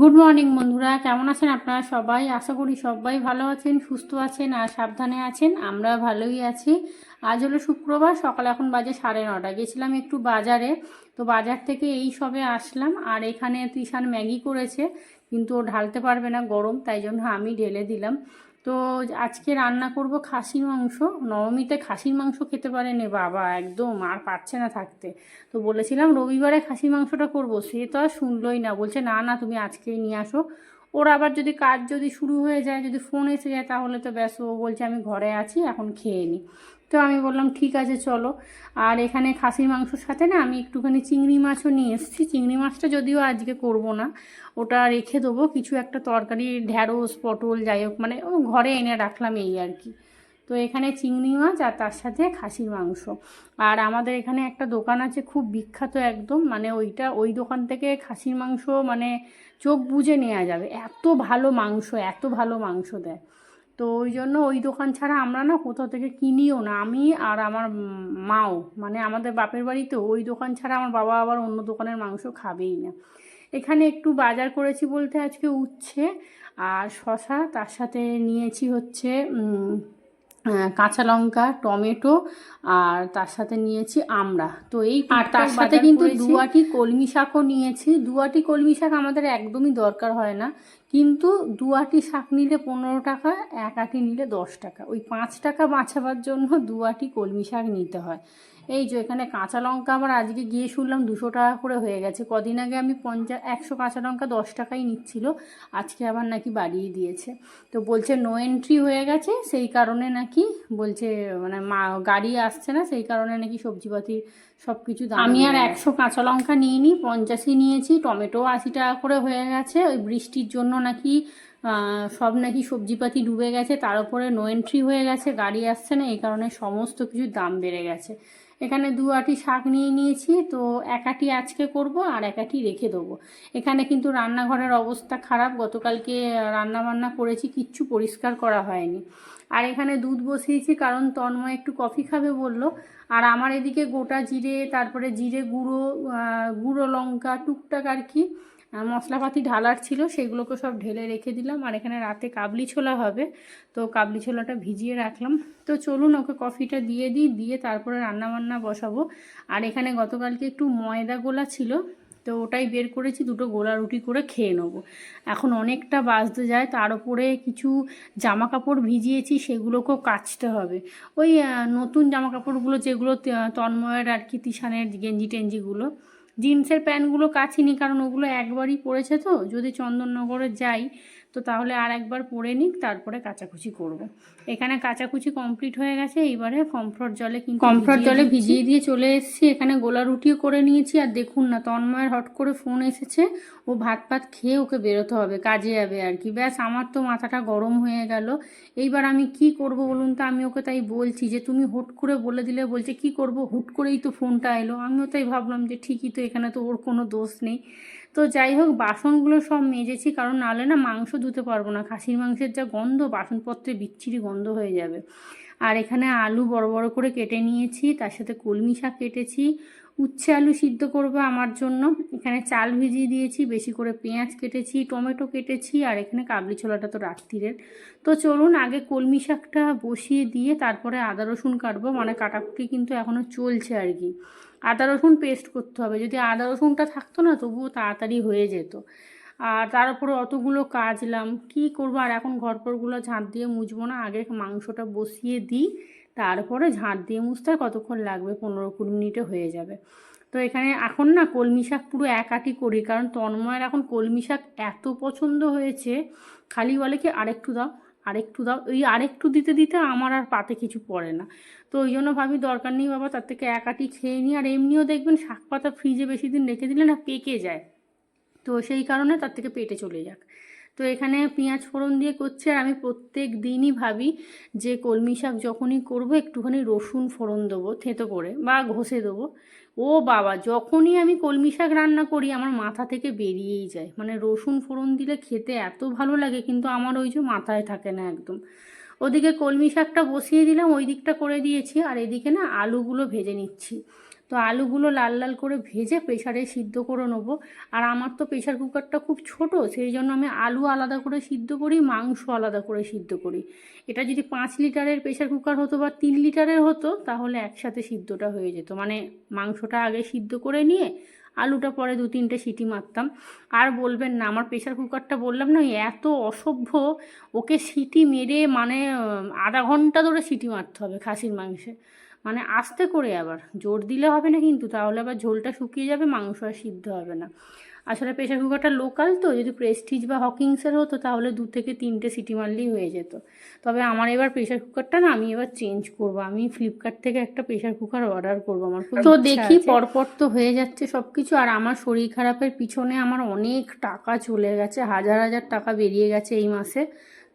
Good morning বন্ধুরা। কেমন আছেন আপনারা সবাই? আশা করি সবাই ভালো আছেন, সুস্থ আছেন আর সাবধানে আছেন। আমরা ভালোই আছি। আজ হলো শুক্রবার, সকাল এখন বাজে সাড়ে নটা। গেছিলাম একটু বাজারে। তো বাজার থেকে এই সবে আসলাম। আর এখানে তিশান ম্যাগি করেছে, কিন্তু ও ঢালতে পারবে না গরম, তাই জন্য আমি ঢেলে দিলাম। তো আজকে রান্না করব খাসির মাংস। নবমীতে খাসির মাংস খেতে পারেনি বাবা, একদম আর পারছে না থাকতে। তো বলেছিলাম রবিবারে খাসির মাংসটা করব, সে তো আর শুনলই না। বলছে, না না, তুমি আজকেই নিয়ে আসো। ওর আবার যদি কাজ যদি শুরু হয়ে যায়, যদি ফোন এসে যায়, তাহলে তো ব্যাস ও বলছে আমি ঘরে আছি, এখন খেয়ে নিই তো আমি বললাম, ঠিক আছে, চলো। আর এখানে খাসির মাংসর সাথে না আমি একটুখানি চিংড়ি মাছও নিয়ে এসেছি। চিংড়ি মাছটা যদিও আজকে করব না, ওটা রেখে দেবো। কিছু একটা তরকারি, ঢ্যাঁড়স, পটল, যাই হোক মানে ও ঘরে এনে রাখলাম এই আর কি। তো এখানে চিংড়ি মাছ আর তার সাথে খাসির মাংস। আর আমাদের এখানে একটা দোকান আছে, খুব বিখ্যাত একদম। মানে ওইটা, ওই দোকান থেকে খাসির মাংস মানে চোখ বুজে নেওয়া যাবে। এত ভালো মাংস, এত ভালো মাংস দেয়। তো ওই জন্য ওই দোকান ছাড়া আমরা না কোথাও থেকে কিনিও না। আমি আর আমার মাও মানে আমাদের বাপের বাড়িতে ওই দোকান ছাড়া আমার বাবা আবার অন্য দোকানের মাংস খাবেই না। এখানে একটু বাজার করেছি বলতে আজকে উচ্ছে আর শশা তার সাথে নিয়েছি হচ্ছে কাঁচা লঙ্কা টমেটো আর তার সাথে নিয়েছি আমরা তো এই আর তার সাথে কিন্তু দুয়াটি কলমি শাকও নিয়েছি। দুয়াটি কলমি শাক আমাদের একদমই দরকার হয় না। কিন্তু দুয়াটি শাক নিলে পনেরো টাকা, এক আটি নিলে দশ টাকা। ওই পাঁচ টাকা বাঁচাবার জন্য দু আটি কলমি শাক নিতে হয়। এই যে এখানে কাঁচা লঙ্কা আবার আজকে গিয়ে শুনলাম দুশো টাকা করে হয়ে গেছে। কদিন আগে আমি পঞ্চাশ একশো কাঁচা লঙ্কা দশ টাকাই নিচ্ছিল, আজকে আবার নাকি বাড়িয়ে দিয়েছে। তো বলছে নো এন্ট্রি হয়ে গেছে, সেই কারণে নাকি বলছে মানে মা, গাড়ি আসছে না, সেই কারণে নাকি সবজিপাতি সব কিছু দাম আমি আর একশো কাঁচা লঙ্কা নিয়ে নিইনি পঞ্চাশই নিয়েছি টমেটো আশি টাকা করে হয়ে গেছে। ওই বৃষ্টির জন্য নাকি সব নাকি সবজিপাতি ডুবে গেছে তার উপরে নো এন্ট্রি হয়ে গেছে গাড়ি আসছে না এই কারণে সমস্ত কিছুর দাম বেড়ে গেছে। এখানে দু আটি শাক নিয়ে নিয়েছি তো এক আটি আজকে করব আর এক আটি রেখে দেবো। এখানে কিন্তু রান্নাঘরের অবস্থা খারাপ গতকালকে রান্না বান্না করেছি কিচ্ছু পরিষ্কার করা হয়নি। আর এখানে দুধ বসিয়েছি কারণ তন্ময় একটু কফি খাবে বলল আর আমার এদিকে গোটা জিরে, তারপরে জিরে গুঁড়ো গুঁড়ো লঙ্কা, টুকটাক আর কি মশলাপাতি ঢালার ছিল, সেগুলোকে সব ঢেলে রেখে দিলাম। আর এখানে রাতে কাবলি ছোলা হবে, তো কাবলি ছোলাটা ভিজিয়ে রাখলাম। তো চলুন ওকে কফিটা দিয়ে দিই, দিয়ে তারপরে রান্না বান্না বসাবো। আর এখানে গতকালকে একটু ময়দা গোলা ছিল তো ওটাই বের করেছি, দুটো গোলা রুটি করে খেয়ে নেব। এখন অনেকটা বাজতে যায়, তার উপরে কিছু জামা কাপড় ভিজিয়েছি, সেগুলোকেও কাচতে হবে। ওই নতুন জামা কাপড়গুলো যেগুলো তন্ময়ের আর কি, তিশানের গেঞ্জি টেঞ্জিগুলো, জিন্সের প্যান্টগুলো কাছিনি, কারণ ওগুলো একবারই পড়েছে তো। যদি চন্দননগরে যাই তো তাহলে আর একবার পরে নিক তারপরে কাচাকুচি করব। এখানে কাচাকুচি কমপ্লিট হয়ে গেছে এইবারে কমফর্ট জলে কিন্তু কমফর্ট জলে ভিজিয়ে দিয়ে চলে এসেছি এখানে গোলা রুটিও করে নিয়েছি আর দেখুন না তন্ময়ের হট করে ফোন এসেছে ও ভাত ভাত খেয়ে ওকে বেরোতে হবে কাজে যাবে আর কি। ব্যাস আমার তো মাথাটা গরম হয়ে গেল। এইবার আমি কি করব বলুন তো আমি ওকে তাই বলছি যে তুমি হুট করে বলে দিলে বলছে কি করব? হুট করেই তো ফোনটা এলো আমিও তাই ভাবলাম যে ঠিকই তো এখানে তো ওর কোনো দোষ নেই। তো যাই হোক, বাসনগুলো সব মেজেছি, কারণ নাহলে না মাংস ধুতে পারব না। খাসির মাংসের যা গন্ধ, বাসনপত্রে বিচ্ছিরি গন্ধ হয়ে যাবে। আর এখানে আলু বড় বড় করে কেটে নিয়েছি, তার সাথে কলমি শাক কেটেছি। উচ্ছে আলু সিদ্ধ করবে আমার জন্য। এখানে চাল ভিজিয়ে দিয়েছি, বেশি করে পেঁয়াজ কেটেছি, টমেটো কেটেছি, আর এখানে কাবলি ছোলাটা তো রাত্রিরের। তো চলুন, আগে কলমি শাকটা বসিয়ে দিয়ে তারপরে আদা রসুন কাটবো মানে কাটাকুটি কিন্তু এখনও চলছে আর কি। আদা রসুন পেস্ট করতে হবে। যদি আদা রসুনটা থাকতো না, তবুও তাড়াতাড়ি হয়ে যেত। আর তার উপরে অতগুলো কাজলাম। কি করব? আর এখন ঘরপরগুলো ঝাঁট দিয়ে মুছবো না। আগে মাংসটা বসিয়ে দিই। তারপরে ঝাঁট দিয়ে মুছতে কতক্ষণ লাগবে? পনেরো কুড়ি মিনিটে হয়ে যাবে। তো এখানে এখন না কলমি শাক পুরো এক আটি করি। কারণ তন্ময়ের এখন কলমি শাক এত পছন্দ হয়েছে। খালি বলে কি আরেকটু দাও? আরেকটু দাও ওই আরেকটু দিতে দিতে আমার আর পাতে কিছু পড়ে না। তো ওই জন্য ভাবি দরকার নেই বাবা, তার থেকে এক আটি খেয়ে নিই। আর এমনিও দেখবেন শাক পাতা ফ্রিজে বেশি দিন রেখে দিলে না পেকে যায়। তো সেই কারণে তার থেকে পেটে চলে যাক। তো এখানে পেঁয়াজ ফোড়ন দিয়ে করছে। আর আমি প্রত্যেক দিনই ভাবি যে কলমি শাক যখনই করব, একটুখানি রসুন ফোড়ন দেবো, থেতো করে বা ঘষে দেবো। ও বাবা, যখনই আমি কলমি শাক রান্না করি, আমার মাথা থেকে বেরিয়েই যায়। মানে রসুন ফোড়ন দিলে খেতে এত ভালো লাগে, কিন্তু আমার ওই যে মাথায় থাকে না একদম। ওদিকে কলমি শাকটা বসিয়ে দিলাম, ওই দিকটা করে দিয়েছি, আর এদিকে না আলুগুলো ভেজে নিচ্ছি। তো আলুগুলো লাল লাল করে ভেজে প্রেশারে সিদ্ধ করে নেব। আর আমার তো প্রেশার কুকারটা খুব ছোট, সেই জন্য আমি আলু আলাদা করে সিদ্ধ করি, মাংস আলাদা করে সিদ্ধ করি। এটা যদি পাঁচ লিটারের প্রেশার কুকার হতো বা তিন লিটারের হতো, তাহলে একসাথে সিদ্ধটা হয়ে যেত। মানে মাংসটা আগে সিদ্ধ করে নিয়ে আলুটা পরে দু তিনটে সিটি মারতাম। আর বলবেন না, আমার প্রেশার কুকারটা বললাম না এত অসভ্য, ওকে সিটি মেরে মানে আধা ঘণ্টা ধরে সিটি মারতে হবে খাসির মাংসে। মানে আস্তে করে আবার। জোর দিলে হবে না কিন্তু তাহলে আবার ঝোলটা শুকিয়ে যাবে মাংস আর সিদ্ধ হবে না। আসলে প্রেশার কুকারটা লোকাল তো যদি প্রেস্টিজ বা হকিংসের হতো তাহলে দু থেকে তিনটে সিটি মারলেই হয়ে যেত। তবে আমার এবার প্রেশার কুকারটা না আমি এবার চেঞ্জ করব। আমি ফ্লিপকার্ট থেকে একটা প্রেশার কুকার অর্ডার করব। আমার তো দেখি পরপর তো হয়ে যাচ্ছে সব কিছু আর আমার শরীর খারাপের পিছনে আমার অনেক টাকা চলে গেছে হাজার হাজার টাকা বেরিয়ে গেছে এই মাসে।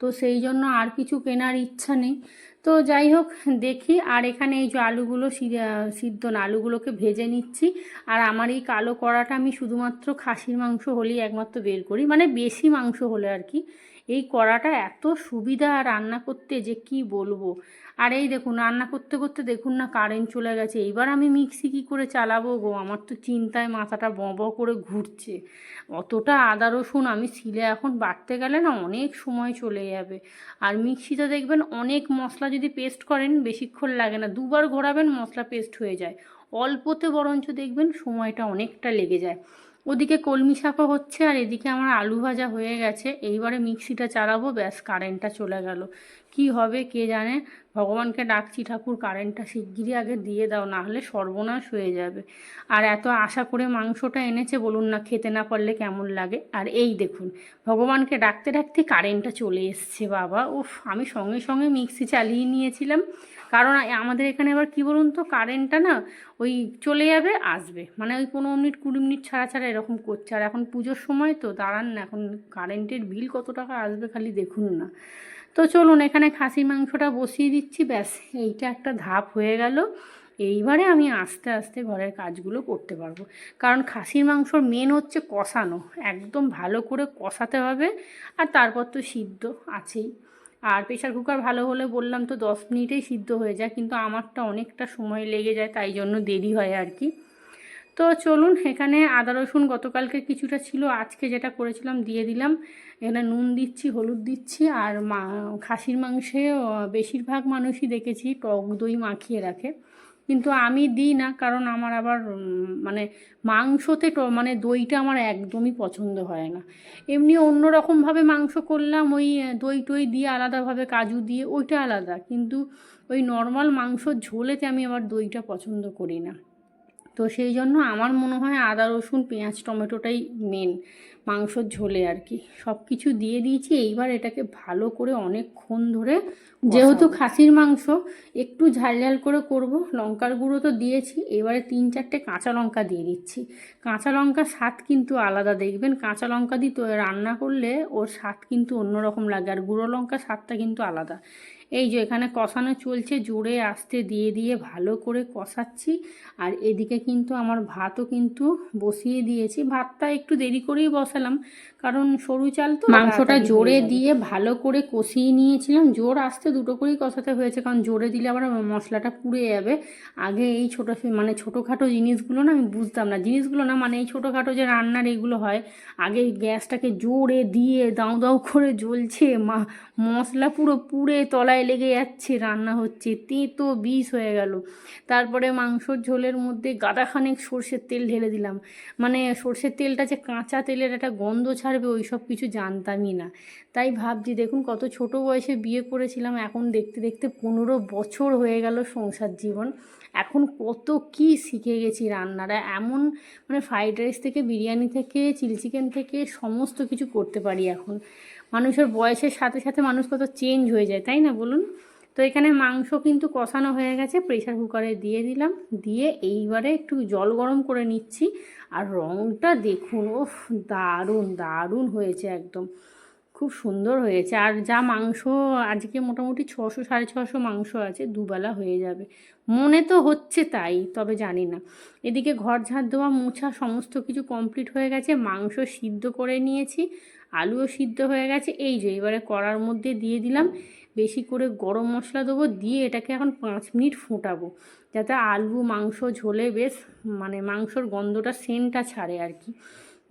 তো সেই জন্য আর কিছু কেনার ইচ্ছা নেই। তো যাই হোক, দেখি। আর এখানে এই যে আলুগুলো সিদ্ধ না, আলুগুলোকে ভেজে নিচ্ছি। আর আমার এই কালো কড়াটা আমি শুধুমাত্র খাসির মাংস হলেই একমাত্র বের করি। মানে বেশি মাংস হলে আর কি। এই কড়াটা এত সুবিধা রান্না করতে যে কি বলব? আর এই দেখুন, রান্না করতে করতে দেখুন না কারেন্ট চলে গেছে। এইবার আমি মিক্সি কী করে চালাবো গো? আমার তো চিন্তায় মাথাটা ব করে ঘুরছে। অতটা আদা, রসুন আমি শিলে এখন বাটতে গেলে না অনেক সময় চলে যাবে। আর মিক্সিতে দেখবেন অনেক মশলা যদি পেস্ট করেন বেশিক্ষণ লাগে না, দুবার ঘোরাবেন মশলা পেস্ট হয়ে যায়। অল্পতে বরঞ্চ দেখবেন সময়টা অনেকটা লেগে যায়। ওদিকে কলমি শাকও হচ্ছে আর এদিকে আমার আলু ভাজা হয়ে গেছে। এইবারে মিক্সিটা চালাবো, ব্যাস কারেন্টটা চলে গেল। কি হবে কে জানে? ভগবানকে ডাকছি, ঠাকুর কারেন্টটা শিগগিরই আগে দিয়ে দাও, না হলে সর্বনাশ হয়ে যাবে। আর এত আশা করে মাংসটা এনেছে, বলুন না খেতে না পারলে কেমন লাগে। আর এই দেখুন, ভগবানকে ডাকতে ডাকতে কারেন্টটা চলে এসছে, বাবা। উফ, আমি সঙ্গে সঙ্গে মিক্সি চালিয়ে নিয়েছিলাম। কারণ আমাদের এখানে আবার কি বলুন তো কারেন্টটা না ওই চলে যাবে, আসবে। মানে ওই পনেরো মিনিট, কুড়ি মিনিট ছাড়া ছাড়া এরকম করছে। আর এখন পুজোর সময় তো দাঁড়ান না, এখন কারেন্টের বিল কত টাকা আসবে খালি দেখুন না। তো চলুন, এখানে খাসি মাংসটা বসিয়ে দিচ্ছি, ব্যাস, এইটা একটা ধাপ হয়ে গেল। এইবারে আমি আস্তে আস্তে ঘরের কাজগুলো করতে পারব। কারণ খাসির মাংসর মেন হচ্ছে কষানো। একদম ভালো করে কষাতে হবে, আর তারপর তো সিদ্ধ আছেই। আর প্রেশার কুকার ভালো হলে বললাম তো দশ মিনিটেই সিদ্ধ হয়ে যায়, কিন্তু আমারটা অনেকটা সময় লেগে যায়, তাই জন্য দেরি হয় আর কি। তো চলুন, এখানে আদা, রসুন গতকালকে কিছুটা ছিল, আজকে যেটা করেছিলাম দিয়ে দিলাম। এখানে নুন দিচ্ছি, হলুদ দিচ্ছি, আর মা, খাসির মাংসে বেশিরভাগ মানুষই দেখেছি টক দই মাখিয়ে রাখে। কিন্তু আমি দিই না, কারণ আমার আবার মানে মাংসতে মানে দইটা আমার একদমই পছন্দ হয় না। এমনি অন্যরকমভাবে মাংস করলাম, ওই দই টই দিয়ে আলাদাভাবে কাজু দিয়ে, ওইটা আলাদা। কিন্তু ওই নর্মাল মাংসর ঝোলেতে আমি আবার দইটা পছন্দ করি না। তো সেই জন্য আমার মনে হয় আদা, রসুন, পেঁয়াজ, টমেটোটাই মেন মাংসর ঝোলে আর কি। সব কিছু দিয়ে দিয়েছি এইবার এটাকে ভালো করে অনেকক্ষণ ধরে যেহেতু খাসির মাংস একটু ঝাল ঝাল করে করব। লঙ্কার গুঁড়ো তো দিয়েছি এবারে তিন চারটে কাঁচা লঙ্কা দিয়ে দিচ্ছি। কাঁচা লঙ্কার স্বাদ কিন্তু আলাদা দেখবেন কাঁচা লঙ্কা দিয়ে রান্না করলে ওর স্বাদ কিন্তু অন্যরকম লাগে আর গুঁড়ো লঙ্কার স্বাদটা কিন্তু আলাদা। এই যে এখানে কষানো চলছে জোরে আস্তে দিয়ে দিয়ে ভালো করে কষাচ্ছি। আর এদিকে কিন্তু আমার ভাতও কিন্তু বসিয়ে দিয়েছি। ভাতটা একটু দেরি করেই বসালাম কারণ সরু চাল তো মাংসটা জোরে দিয়ে ভালো করে কষিয়ে নিয়েছিলাম। জোর আস্তে দুটো করেই কষাতে হয়েছে কারণ জোরে দিলে আবার মশলাটা পুড়ে যাবে। আগে এই ছোটো মানে ছোটোখাটো জিনিসগুলো না আমি বুঝতাম না। জিনিসগুলো না মানে এই ছোটোখাটো যে রান্নার এগুলো হয় আগে গ্যাসটাকে জোরে দিয়ে দাউ দাউ করে জ্বলছে। মা মশলা পুরো পুড়ে তলায় লেগে যাচ্ছে, রান্না হচ্ছে তেঁতো বিষ হয়ে গেল। তারপরে মাংসর ঝোলের মধ্যে গাদাখানেক সর্ষের তেল ঢেলে দিলাম। মানে সর্ষের তেলটা যে কাঁচা তেলের একটা গন্ধ ছাড়বে, ওই সব কিছু জানতামই না। তাই ভাবছি, দেখুন কত ছোট বয়সে বিয়ে করেছিলাম, এখন দেখতে দেখতে পনেরো বছর হয়ে গেল সংসার জীবন। এখন কত কি শিখে গেছি রান্নারা এমন মানে ফ্রাইড রাইস থেকে, বিরিয়ানি থেকে, চিলি চিকেন থেকে, সমস্ত কিছু করতে পারি এখন। মানুষের বয়সের সাথে সাথে মানুষ কত চেঞ্জ হয়ে যায়, তাই না? বলুন। তো এখানে মাংস কিন্তু কষানো হয়ে গেছে প্রেশার কুকারে দিয়ে দিলাম। দিয়ে এইবারে একটু জল গরম করে নিচ্ছি। আর রঙটা দেখুন ওফ দারুণ দারুণ হয়েছে একদম। খুব সুন্দর হয়েছে। আর যা মাংস, আজকে মোটামুটি ছশো, সাড়ে ছশো মাংস আছে, দুবেলা হয়ে যাবে। মনে তো হচ্ছে তাই, তবে জানি না। এদিকে ঘর ঝাড় দেওয়া, মোছা, সমস্ত কিছু কমপ্লিট হয়ে গেছে। মাংস সিদ্ধ করে নিয়েছি। আলুও সিদ্ধ হয়ে গেছে। এই যে, এবারে কড়ার মধ্যে দিয়ে দিলাম। বেশি করে গরম মশলা দেবো, দিয়ে এটাকে এখন পাঁচ মিনিট ফোটাবো। যাতে আলু, মাংস ঝোলে বেশ মানে মাংসর গন্ধটা, সেন্টটা ছাড়ে আর কি।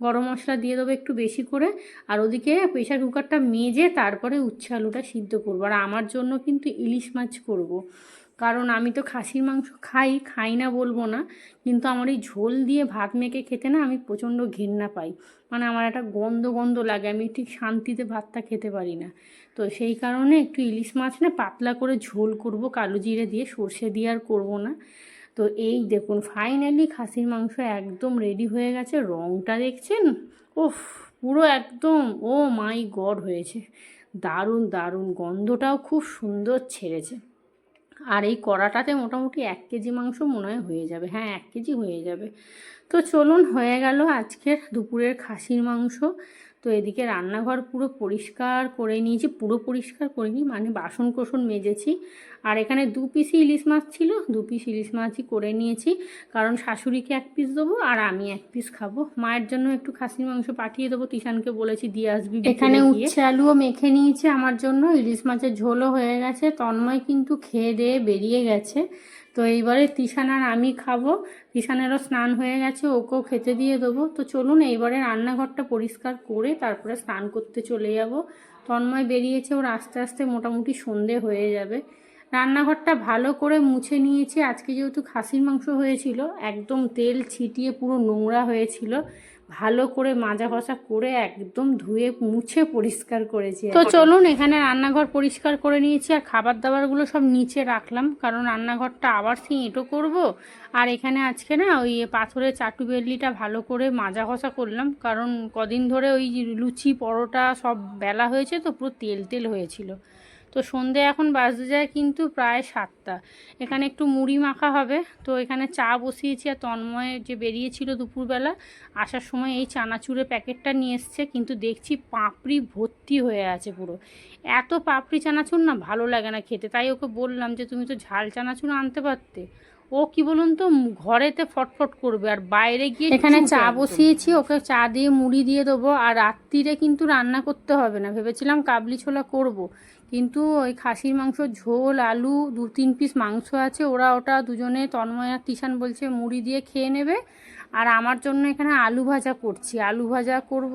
গরম মশলা দিয়ে দেবো একটু বেশি করে। আর ওদিকে প্রেশার কুকারটা মেজে তারপরে উচ্ছে আলুটা সিদ্ধ করব। আর আমার জন্য কিন্তু ইলিশ মাছ করব। কারণ আমি তো খাসির মাংস খাই খাই না বলব না। কিন্তু আমার এই ঝোল দিয়ে ভাত মেখে খেতে না আমি প্রচণ্ড ঘেন্না পাই। মানে আমার একটা গন্ধ গন্ধ লাগে, আমি ঠিক শান্তিতে ভাতটা খেতে পারি না। তো সেই কারণে একটু ইলিশ মাছ না পাতলা করে ঝোল করব, কালো জিরে দিয়ে, সর্ষে দিয়ে আর করব না। তো এই দেখুন ফাইনালি খাসির মাংস একদম রেডি হয়ে গেছে রঙটা দেখছেন? ওফ পুরো একদম, ও মাই গড হয়েছে। দারুণ দারুণ, গন্ধটাও খুব সুন্দর ছেড়েছে। আর এই কড়াটাতে মোটামুটি এক কেজি মাংস মনে হয় হয়ে যাবে। হ্যাঁ এক কেজি হয়ে যাবে। তো চলুন, হয়ে গেল আজকের দুপুরের খাসির মাংস। তো এদিকে রান্নাঘর পুরো পরিষ্কার করে নিয়েছি পুরো পরিষ্কার করিনি মানে বাসন কোসন মেজেছি। আর এখানে দু পিসি ইলিশ মাছ ছিল দু পিস ইলিশ মাছই করে নিয়েছি। কারণ শাশুড়িকে এক পিস দেবো আর আমি এক পিস খাব। মায়ের জন্য একটু খাসির মাংস পাঠিয়ে দেবো তিশানকে বলেছি দিয়ে আসবি এখানে উচ্ছে আলুও মেখে নিয়েছে আমার জন্য ইলিশ মাছের ঝোলও হয়ে গেছে তন্ময় কিন্তু খেয়ে দিয়ে বেরিয়ে গেছে। তো এইবারে তিশান আর আমি খাব। তিশানেরও স্নান হয়ে গেছে, ওকেও খেতে দিয়ে দেবো। তো চলুন এইবারে রান্নাঘরটা পরিষ্কার করে তারপরে স্নান করতে চলে যাব। তন্ময় বেরিয়েছে, ওর আস্তে আস্তে মোটামুটি সন্ধে হয়ে যাবে। রান্নাঘরটা ভালো করে মুছে নিয়েছি। আজকে যেহেতু খাসির মাংস হয়েছিল, একদম তেল ছিটিয়ে পুরো নোংরা হয়েছিল। ভালো করে মাজা ঘষা করে একদম ধুয়ে মুছে পরিষ্কার করেছি। তো চলুন এখানে রান্নাঘর পরিষ্কার করে নিয়েছি আর খাবার দাবারগুলো সব নিচে রাখলাম কারণ রান্নাঘরটা আবার সেই এঁটো করব। আর এখানে আজকে না ওই পাথরের চাটু বেললিটা ভালো করে মাজা ঘষা করলাম কারণ কদিন ধরে ওই লুচি পরোটা সব বেলা হয়েছে তো পুরো তেল তেল হয়েছিল। তো সন্ধে এখন বাজতে যায় কিন্তু প্রায় সাতটা। এখানে একটু মুড়ি মাখা হবে। তো এখানে চা বসিয়েছি আর তন্ময় যে বেরিয়েছিল দুপুরবেলা, আসার সময় এই চানাচুরের প্যাকেটটা নিয়ে এসছে, কিন্তু দেখছি পাপড়ি ভর্তি হয়ে আছে পুরো। এত পাপড়ি চানাচুর না ভালো লাগে না খেতে। তাই ওকে বললাম যে, তুমি তো ঝাল চানাচুর আনতে পারতে। ও কি বলুন তো ঘরেতে ফটফট করবে আর বাইরে গিয়ে এখানে চা বসিয়েছি ওকে চা দিয়ে মুড়ি দিয়ে দেবো আর রাত্রিরে কিন্তু রান্না করতে হবে না। ভেবেছিলাম কাবলি ছোলা করব। কিন্তু ওই খাসির মাংস ঝোল আলু দু তিন পিস মাংস আছে ওরা ওটা দুজনে তন্ময় আর তিশান বলছে মুড়ি দিয়ে খেয়ে নেবে। আর আমার জন্য এখানে আলু ভাজা করছি। আলু ভাজা করব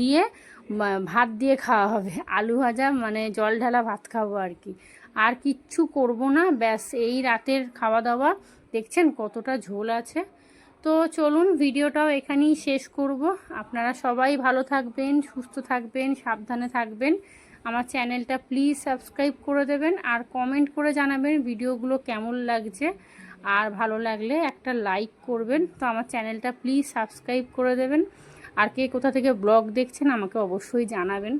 দিয়ে ভাত দিয়ে খাওয়া হবে। আলু ভাজা মানে জল ঢালা ভাত খাব আর কি। আর কিচ্ছু করব না। ব্যাস, এই রাতের খাওয়া দাওয়া দেখছেন কতটা ঝোল আছে। তো চলুন, ভিডিওটাও এখানেই শেষ করব। আপনারা সবাই ভালো থাকবেন, সুস্থ থাকবেন, সাবধানে থাকবেন। আমার চ্যানেলটা প্লিজ সাবস্ক্রাইব করে দেবেন আর কমেন্ট করে জানাবেন ভিডিওগুলো কেমন লাগছে। আর ভালো লাগলে একটা লাইক করবেন। তো আমার চ্যানেলটা প্লিজ সাবস্ক্রাইব করে দেবেন। আর কে কোথা থেকে ব্লগ দেখছেন, আমাকে অবশ্যই জানাবেন।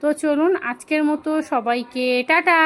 তো চলুন আজকের মতো সবাইকে টাটা!